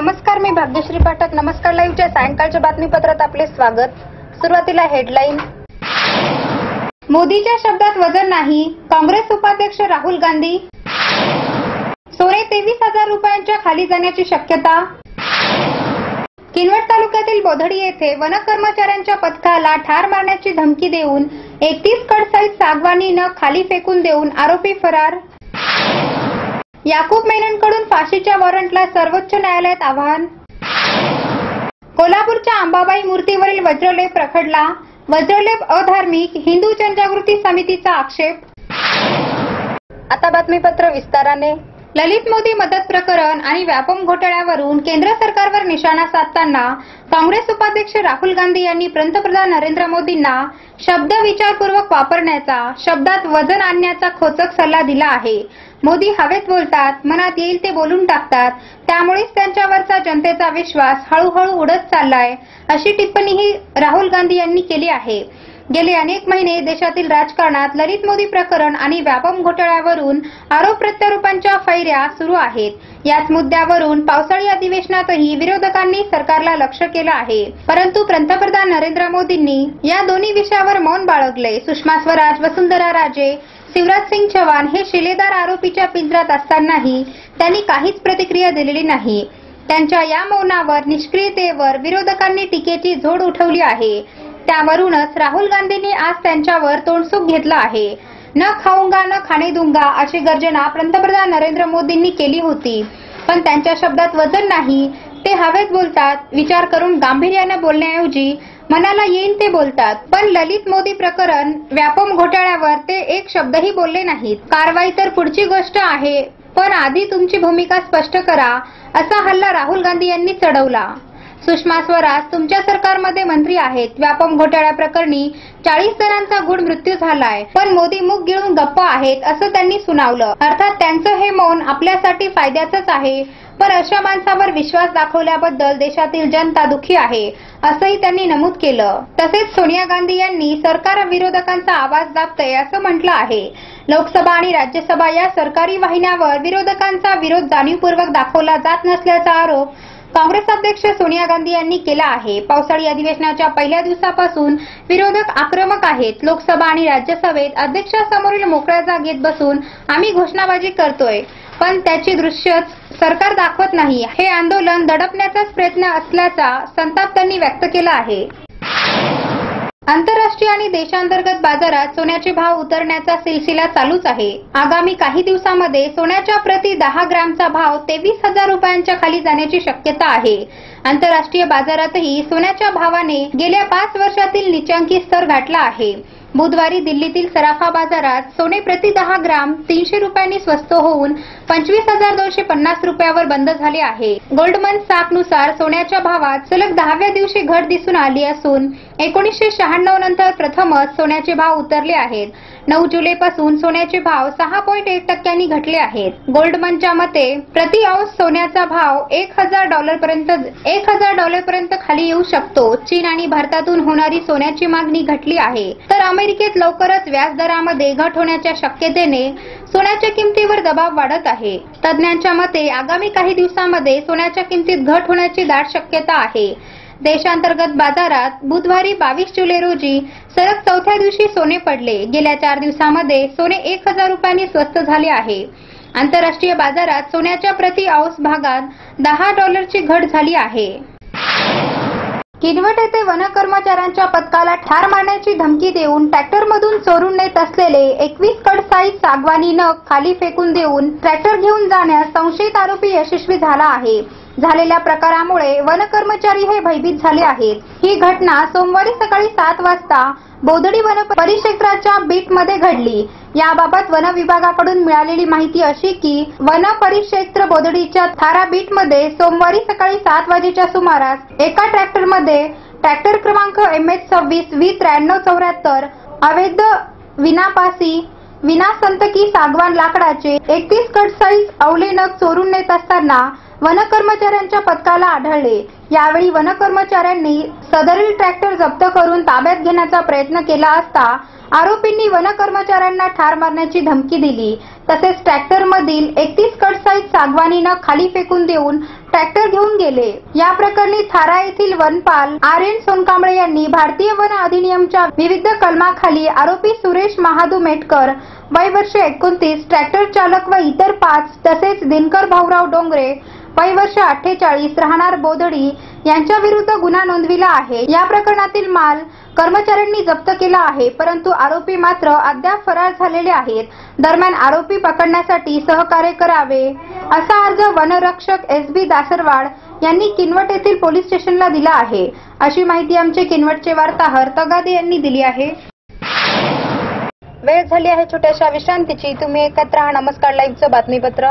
नमस्कार मी भाग्यश्री पाठक. नमस्कार लाईव्हच्या सायंकाळच्या बातमीपत्रात आपले स्वागत. सुरुवातीला हेडलाईन. मोदीच्या शब्दात वजन नाही. काँग्रेस उपाध्यक्ष राहुल गांधी. सोने तेवीस हजार रुपयांच्या खाली जाण्याची शक्यता. किनवट तालुक्यातील बोधडी येथे वन कर्मचाऱ्यांच्या पथकाला ठार मारण्याची धमकी देऊन एकतीस कडसाईत सागवानीनं खाली फेकून देऊन आरोपी फरार याकूब मेननकडून फाशीच्या वॉरंटला सर्वोच्च न्यायालयात आव्हान. कोल्हापूरच्या अंबाबाई मूर्तीवरील वज्रलेप रखडला. वज्रलेप अधार्मिक हिंदू जनजागृती समितीचा आक्षेप. आता बातमीपत्र विस्ताराने. ललित मोदी मदत प्रकरण आणि व्यापम घोटाळ्यावरून केंद्र सरकारवर निशाणा साधताना काँग्रेस उपाध्यक्ष राहुल गांधी यांनी पंतप्रधान नरेंद्र मोदींना शब्द विचारपूर्वक वापरण्याचा शब्दात वजन आणण्याचा खोचक सल्ला दिला आहे. मोदी हवेत बोलतात मनात येईल ते बोलून टाकतात. त्यामुळेच त्यांच्यावरचा जनतेचा विश्वास हळूहळू उडत चाललाय अशी टिप्पणीही राहुल गांधी यांनी केली आहे. गेले अनेक महिने देशातील राजकारणात ललित मोदी प्रकरण आणि व्यापम घोटाळ्यावरून आरोप प्रत्यारोपांच्या फैऱ्या सुरू आहेत. याच मुद्द्यावरून पावसाळी अधिवेशनातही विरोधकांनी सरकारला लक्ष केलं आहे. परंतु पंतप्रधान नरेंद्र मोदींनी या दोन्ही विषयावर मौन बाळगले सुषमा स्वराज वसुंधरा राजे शिवराज सिंग चव्हाण हे शिलेदार आरोपीच्या पिंजरात असतानाही त्यांनी काहीच प्रतिक्रिया दिलेली नाही. त्यांच्या या मौनावर निष्क्रियतेवर विरोधकांनी टीकेची झोड उठवली आहे. त्यावरूनच राहुल गांधींनी आज त्यांच्यावर तोंडसूक घेतलं आहे. न खाऊंगा न खाणे दुंगा अशी गर्जना पंतप्रधान नरेंद्र मोदींनी केली होती. पण त्यांच्या शब्दात वजन नाही ते हवेत बोलतात विचार करून गांभीर्याने बोलण्याऐवजी मनाला येईन ते बोलतात. पण ललित मोदी प्रकरण व्यापम घोटाळ्यावर ते एक शब्दही बोलले नाहीत. कारवाई तर पुढची गोष्ट आहे पण आधी तुमची भूमिका स्पष्ट करा असा हल्ला राहुल गांधी यांनी चढवला. सुषमा स्वराज तुमच्या सरकारमध्ये मंत्री आहेत. व्यापम घोटाळ्या प्रकरणी चाळीस जणांचा गुण मृत्यू झालाय. पण मोदी मुख गिळून गप्प आहेत असं त्यांनी सुनावलं. अर्थात त्यांचं हे मौन आपल्यासाठी फायद्याचंच आहे. पण अशा माणसावर विश्वास दाखवल्याबद्दल देशातील जनता दुखी आहे असंही त्यांनी नमूद केलं. तसेच सोनिया गांधी यांनी सरकार विरोधकांचा आवाज दाबतय असं म्हटलं आहे. लोकसभा आणि राज्यसभा या सरकारी वाहिन्यावर विरोधकांचा विरोध जाणीवपूर्वक दाखवला जात नसल्याचा आरोप काँग्रेस अध्यक्ष सोनिया गांधी यांनी केला आहे. पावसाळी अधिवेशनाच्या पहिल्या दिवसापासून विरोधक आक्रमक आहेत. लोकसभा आणि राज्यसभेत अध्यक्षासमोरील मोकळ्या जागेत बसून आम्ही घोषणाबाजी करतोय. पण त्याची दृश्यच सरकार दाखवत नाही. हे आंदोलन दडपण्याचाच प्रयत्न असल्याचा संताप त्यांनी व्यक्त केला आहे. आंतरराष्ट्रीय आणि देशांतर्गत बाजारात सोन्याचे भाव उतरण्याचा सिलसिला चालूच आहे. आगामी काही दिवसांमध्ये सोन्याच्या प्रति दहा ग्रॅमचा भाव तेवीस हजार रुपयांच्या खाली जाण्याची शक्यता आहे. आंतरराष्ट्रीय बाजारातही सोन्याच्या भावाने गेल्या पाच वर्षातील निचांकी स्तर गाठला आहे. बुधवारी दिल्लीतील सराफा बाजारात सोने प्रति दहा ग्राम तीनशे रुपयांनी स्वस्त होऊन पंचवीस हजार दोनशे पन्नास रुपयावर बंद झाले आहे. गोल्डमननुसार सोन्याच्या भावात सलग दहाव्या दिवशी घट दिसून आली असून एकोणीसशे शहाण्णव नंतर प्रथमच सोन्याचे भाव उतरले आहेत. नऊ जुलैपासून सोन्याचे भाव सहा पॉईंट एक टक्क्यांनी घटले आहेत. गोल्डमनच्या मते प्रति औस सोन्याचा भाव एक हजार डॉलर पर्यंत एक हजार डॉलर पर्यंत खाली येऊ शकतो. चीन आणि भारतातून होणारी सोन्याची मागणी घटली आहे. तर अमेरिकेत लवकरच व्याजदरामध्ये घट होण्याच्या शक्यतेने सोन्याच्या किमतीवर दबाव वाढत आहे. तज्ज्ञांच्या मते आगामी काही दिवसांमध्ये सोन्याच्या किमतीत घट होण्याची दाट शक्यता आहे. देशांतर्गत बाजारात बुधवारी बावीस जुलै रोजी सलग चौथ्या दिवशी सोने पडले. गेल्या चार दिवसामध्ये सोने एक हजार रुपयांनी स्वस्त झाले आहे. आंतरराष्ट्रीय बाजारात सोन्याच्या प्रति औस भागात दहा डॉलरची घट झाली आहे. किनवट येथे वन कर्मचाऱ्यांच्या पथकाला ठार मारण्याची धमकी देऊन ट्रॅक्टरमधून चोरून नेत असलेले एकवीस कडसाईज सागवानी नग खाली फेकून देऊन ट्रॅक्टर घेऊन जाण्यास संशयित आरोपी यशस्वी झाला आहे. झालेल्या प्रकारामुळे वन कर्मचारी हे भयभीत झाले आहेत. ही घटना सोमवारी सकाळी सात वाजता बोदडी वन परिक्षेत्राच्या बीटमध्ये घडली. याबाबत वन विभागाकडून मिळालेली माहिती अशी की वन परिक्षेत्र बोदडीच्या थारा बीटमध्ये सोमवारी सकाळी सात वाजेच्या सुमारास एका ट्रॅक्टरमध्ये ट्रॅक्टर क्रमांक एम एच सव्वीस वी त्र्याण्णव चौऱ्याहत्तर अवैध विनापासी विनासंतकी सागवान लाकडाचे एकतीस कट साईज अवले नग चोरून नेत असताना वन कर्मचाऱ्यांच्या पथकाला आढळले. यावेळी वन कर्मचाऱ्यांनी सदरील ट्रॅक्टर जप्त करून ताब्यात घेण्याचा प्रयत्न केला असता आरोपींनी वन कर्मचाऱ्यांना ठार मारण्याची धमकी दिली. तसेच ट्रॅक्टरमधील एकतीस कट साईज सागवानीनं खाली फेकून देऊन ट्रॅक्टर घेऊन गेले. या प्रकरणी थारा येथील वनपाल आर एन सोनकांबळे यांनी भारतीय वन अधिनियमच्या विविध कलमाखाली आरोपी सुरेश महादू मेटकर वय वर्ष एकोणतीस ट्रॅक्टर चालक व इतर पाच तसेच दिनकर भाऊराव डोंगरे वय वर्ष अठ्ठेचाळीस राहणार बोदडी यांच्या विरुद्ध गुन्हा नोंदविला आहे. या प्रकरणातील माल कर्मचाऱ्यांनी जप्त केला आहे परंतु आरोपी मात्र अद्याप फरार झालेले आहेत. दरम्यान आरोपी पकडण्यासाठी सहकार्य करावे असा अर्ज वनरक्षक एस बी दासरवाड यांनी किनवट येथील पोलीस स्टेशनला दिला आहे. अशी माहिती आमचे किनवटचे वार्ताहर तगादे यांनी दिली आहे. वेळ झाली आहे छोट्याशा विश्रांतीची. तुम्ही एकत्र नमस्कार. लाईव्हचं बातमीपत्र.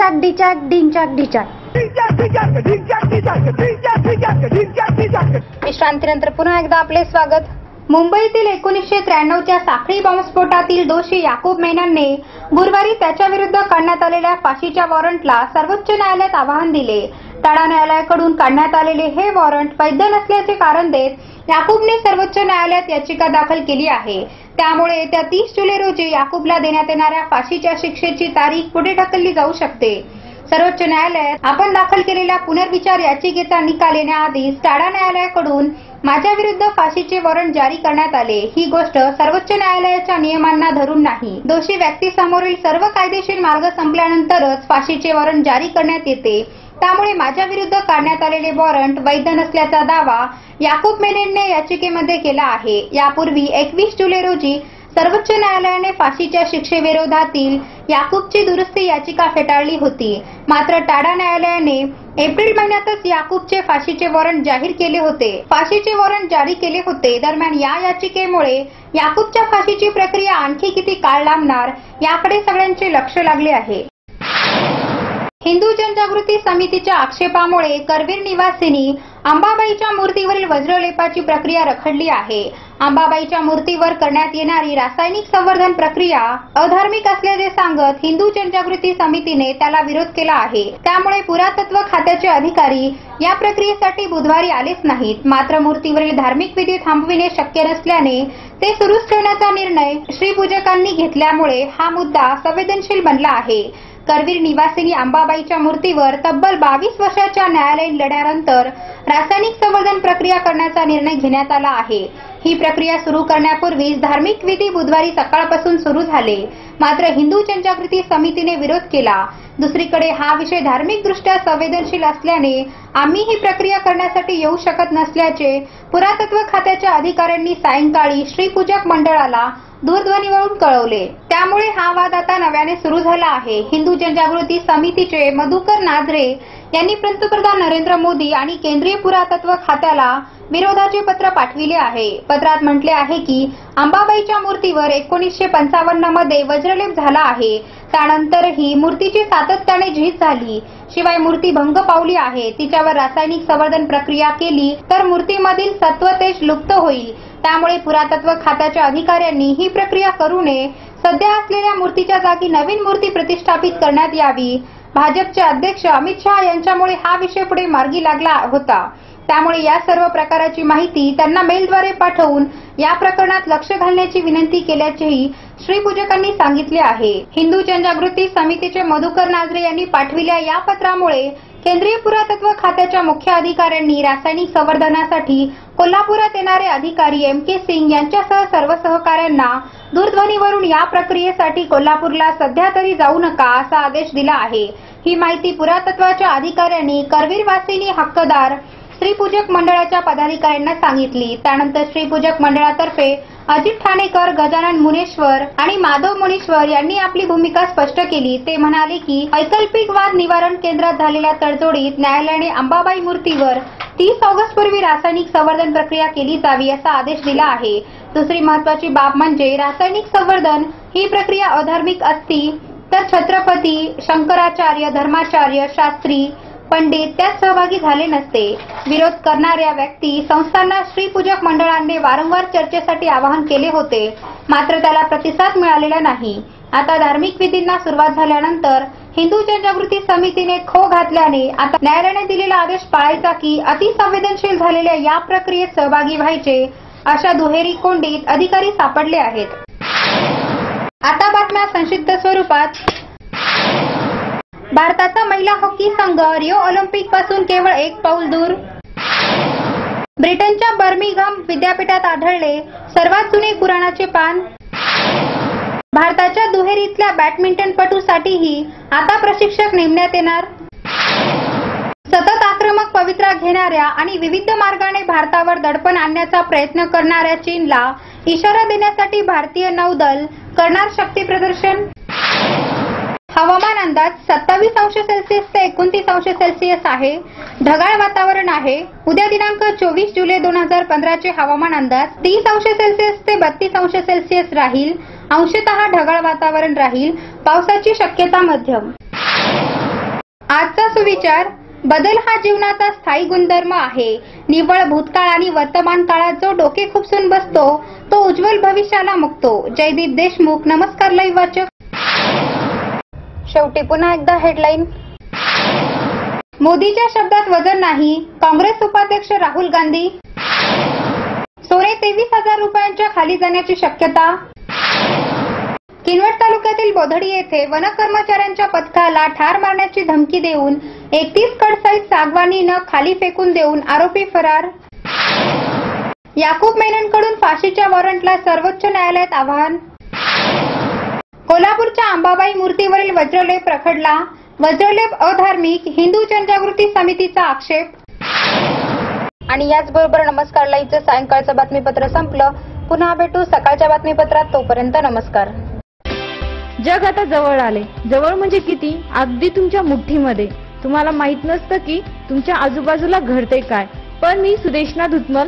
डिंचाक डिचाक डिंचाक डिचाक विश्रांतीनंतर पुन्हा एकदा आपले स्वागत. मुंबईतील एकोणीसशे त्र्याण्णवच्या साखळी बॉम्बस्फोटातील दोषी याकूब मेननने गुरुवारी त्याच्या विरुद्ध काढण्यात आलेल्या फाशीच्या वॉरंटला सर्वोच्च न्यायालयात आवाहन दिले. ताडा न्यायालयाकडून काढण्यात आलेले हे वॉरंट वैध नसल्याचे कारण देत याकूबने सर्वोच्च न्यायालयात याचिका दाखल केली आहे. त्यामुळे येत्या तीस जुलै रोजी याकूबला देण्यात येणाऱ्या फाशीच्या शिक्षेची तारीख पुढे ढकलली जाऊ शकते. सर्वोच्च न्यायालयात आपण दाखल केलेल्या पुनर्विचार याचिकेचा निकाल येण्याआधीच टाडा न्यायालयाकडून माझ्याविरुद्ध फाशीचे वॉरंट जारी करण्यात आले. ही गोष्ट सर्वोच्च न्यायालयाच्या नियमांना धरून नाही. दोषी व्यक्तीसमोरील सर्व कायदेशीर मार्ग संपल्यानंतरच फाशीचे वॉरंट जारी करण्यात येते. त्यामुळे माझ्या विरुद्ध काढण्यात आलेले वॉरंट वैध नसल्याचा दावा याकूब मेनेनने याचिकेमध्ये केला आहे. यापूर्वी एकवीस जुलै रोजी सर्वोच्च न्यायालयाने फाशीच्या शिक्षेविरोधातील याकूबची दुरुस्ती याचिका फेटाळली होती. मात्र टाडा न्यायालयाने एप्रिल महिन्यातच याकूबचे फाशीचे वॉरंट जाहीर केले होते. फाशीचे वॉरंट जारी केले होते. दरम्यान या याचिकेमुळे याकूबच्या फाशीची प्रक्रिया आणखी किती काळ लांबणार याकडे सगळ्यांचे लक्ष लागले आहे. हिंदू जनजागृती समितीच्या आक्षेपामुळे करवीर निवासिनी अंबाबाईच्या मूर्तीवरील वज्रलेपाची प्रक्रिया रखडली आहे. अंबाबाईच्या मूर्तीवर करण्यात येणारी रासायनिक संवर्धन प्रक्रिया अधार्मिक असल्याचे सांगत हिंदू जनजागृती समितीने त्याला विरोध केला आहे. त्यामुळे पुरातत्व खात्याचे अधिकारी या प्रक्रियेसाठी बुधवारी आलेच नाहीत. मात्र मूर्तीवरील धार्मिक विधी थांबविणे शक्य नसल्याने ते सुरूच ठेवण्याचा निर्णय श्रीपूजकांनी घेतल्यामुळे हा मुद्दा संवेदनशील बनला आहे. करवीर निवासिनी अंबाबाईच्या मूर्तीवर तब्बल बावीस वर्षाच्या न्यायालयीन लढ्यानंतर रासायनिक संवर्धन प्रक्रिया करण्याचा निर्णय घेण्यात आला आहे. ही प्रक्रिया सुरू करण्यापूर्वीच धार्मिक विधी बुधवारी सकाळपासून सुरू झाले. मात्र हिंदू जनजागृती समितीने विरोध केला. दुसरीकडे हा विषय धार्मिकदृष्ट्या संवेदनशील असल्याने आम्ही ही प्रक्रिया करण्यासाठी येऊ शकत नसल्याचे पुरातत्व खात्याच्या अधिकाऱ्यांनी सायंकाळी श्रीपूजक मंडळाला दूरध्वनीवरून कळवले. त्यामुळे हा वाद आता नव्याने सुरू झाला आहे. हिंदू जनजागृती समितीचे मधुकर नाझरे यांनी पंतप्रधान नरेंद्र मोदी आणि केंद्रीय पुरातत्व खात्याला विरोधाचे पत्र पाठविले आहे. पत्रात म्हटले आहे की अंबाबाईच्या मूर्तीवर एकोणीसशे पंचावन्नमध्ये वज्रलेप झाला आहे. त्यानंतरही मूर्तीची सातत्याने झीज झाली. शिवाय मूर्ती भंग पावली आहे. तिच्यावर रासायनिक संवर्धन प्रक्रिया केली तर मूर्तीमधील सत्वतेज लुप्त होईल. त्यामुळे पुरातत्व खात्याच्या अधिकाऱ्यांनी ही प्रक्रिया करू नये. सध्या असलेल्या मूर्तीच्या जागी नवीन मूर्ती प्रतिष्ठापित करण्यात यावी. भाजपचे अध्यक्ष अमित शहा यांच्यामुळे हा विषय पुढे मार्गी लागला होता. त्यामुळे या सर्व प्रकाराची माहिती त्यांना मेलद्वारे पाठवून या प्रकरणात लक्ष घालण्याची विनंती केल्याचेही श्रीपूजकांनी सांगितले आहे. हिंदू जनजागृती समितीचे मधुकर नाजरे यांनी पाठविल्या या पत्रामुळे केंद्रीय पुरातत्व खात्याच्या मुख्य अधिकाऱ्यांनी रासायनिक संवर्धनासाठी कोल्हापुरात येणारे अधिकारी एम के सिंग यांच्यासह सर्व सहकाऱ्यांना दूरध्वनीवरून या प्रक्रियेसाठी कोल्हापूरला सध्या तरी जाऊ नका असा आदेश दिला आहे. ही माहिती पुरातत्वाच्या अधिकाऱ्यांनी करवीर वासिनी हक्कदार श्रीपूजक मंडळाच्या पदाधिकाऱ्यांना सांगितली. त्यानंतर श्रीपूजक मंडळातर्फे अजित ठाणेकर गजानन मुनेश्वर आणि माधव मुनेश्वर यांनी आपली भूमिका स्पष्ट केली. ते म्हणाले की वैकल्पिक वाद निवारण केंद्रात झालेल्या तडजोडीत न्यायालयाने अंबाबाई मूर्तीवर तीस ऑगस्ट पूर्वी रासायनिक संवर्धन प्रक्रिया केली जावी असा आदेश दिला आहे. दुसरी महत्वाची बाब म्हणजे रासायनिक संवर्धन ही प्रक्रिया अधार्मिक असती तर छत्रपती शंकराचार्य धर्माचार्य शास्त्री पंडित त्यात सहभागी झाले नसते. विरोध करणाऱ्या व्यक्ती संस्थांना श्रीपूजक मंडळांनी वारंवार चर्चेसाठी आवाहन केले होते. मात्र त्याला प्रतिसाद मिळालेला नाही. आता धार्मिक विधींना सुरुवात झाल्यानंतर हिंदू जनजागृती समितीने खो घातल्याने आता न्यायालयाने दिलेला आदेश पाळायचा की अतिसंवेदनशील झालेल्या या प्रक्रियेत सहभागी व्हायचे अशा दुहेरी कोंडीत अधिकारी सापडले आहेत. आता बातम्या संक्षिप्त स्वरूपात. भारताचा महिला हॉकी संघ रिओ ऑलिम्पिकपासून केवळ एक पाऊल दूर. ब्रिटनच्या बर्मिंगहम विद्यापीठात आढळले सर्वात जुने कुराणाचे पान. भारताच्या दुहेरीतल्या बॅडमिंटनपटूसाठीही आता प्रशिक्षक नेमण्यात येणार. सतत आक्रमक पवित्रा घेणाऱ्या आणि विविध मार्गाने भारतावर दडपण आणण्याचा प्रयत्न करणाऱ्या चीनला इशारा देण्यासाठी भारतीय नौदल करणार शक्ती प्रदर्शन. हवामान अंदाज सत्तावीस अंश सेल्सिअस ते एकोणतीस अंश सेल्सिअस आहे. ढगाळ वातावरण आहे. उद्या दिनांक चोवीस जुलै दोन हजार पंधराचे हवामान अंदाज तीस अंश सेल्सिअस ते बत्तीस अंश सेल्सिअस राहील. अंशतः ढगाळ वातावरण राहील. पावसाची शक्यता मध्यम. आजचा सुविचार बदल हा जीवनाचा स्थायी गुणधर्म आहे. निव्वळ भूतकाळ आणि वर्तमान काळात जो डोके खुपसून बसतो तो उज्ज्वल भविष्याला मुकतो. जयदीप देशमुख नमस्कार लय वाचक. शेवटी पुन्हा एकदा हेडलाईन मोदीच्या शब्दात वजन नाही काँग्रेस उपाध्यक्ष राहुल गांधी. सोने तेवीस हजार रुपयांच्या खाली जाण्याची शक्यता. किनवट तालुक्यातील बोधडी येथे वन कर्मचाऱ्यांच्या पथकाला ठार मारण्याची धमकी देऊन एकतीस कडसाईज सागवानी न खाली फेकून देऊन आरोपी फरार. याकूब मेननकडून फाशीच्या वॉरंटला सर्वोच्च न्यायालयात आव्हान. कोल्हापूरच्या अंबाबाई मूर्तीवरील वज्रलेप रखडला. वज्रलेप अधार्मिक हिंदू जनजागृती समितीचा आक्षेप. आणि याचबरोबर नमस्कार लाईव्हचं सायंकाळचं बातमीपत्र संपलं. पुन्हा भेटू सकाळच्या बातमीपत्रात. तोपर्यंत नमस्कार. जग आता जवळ आले. जवळ म्हणजे किती? अगदी तुमच्या मुठ्ठीमध्ये. तुम्हाला माहीत नसतं की तुमच्या आजूबाजूला घडते काय. पण मी सुदेशना धुतमल